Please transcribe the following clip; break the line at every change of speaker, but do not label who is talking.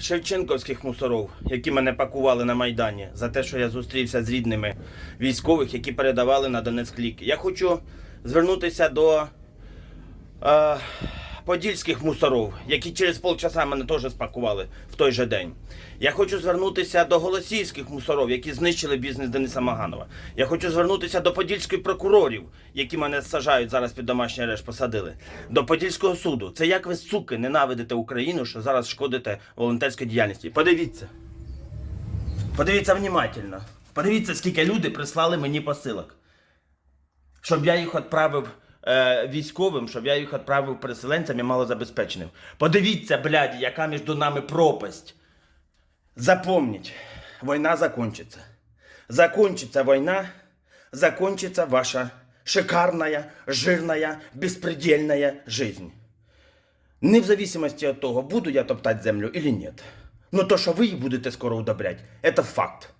Шевченковських мусоров, які мене пакували на Майдані, за те, що я зустрівся з рідними військових, які передавали на Донецьк лік. Я хочу звернутися до е, подільських мусоров, які через полчаса мене теж спакували в той же день. Я хочу звернутися до голосійських мусоров, які знищили бізнес Дениса Маганова. Я хочу звернутися до подільських прокурорів, які мене сажають зараз під домашній арешт, посадили. До подільського суду. Це як ви, суки, ненавидите Україну, що зараз шкодите волонтерській діяльності. Подивіться. Подивіться внимательно. Подивіться, скільки люди прислали мені посилок. Щоб я їх відправив е, військовим, щоб я їх відправив переселенцям і малозабезпеченим. Подивіться, блядь, яка між нами пропасть. Запомніть, війна закончится. Закончится война, закончится ваша шикарная, жирная, беспредельная жизнь. Не в зависимости от того, буду я топтать землю или нет. Но то, що ви її будете скоро удобрять, это факт.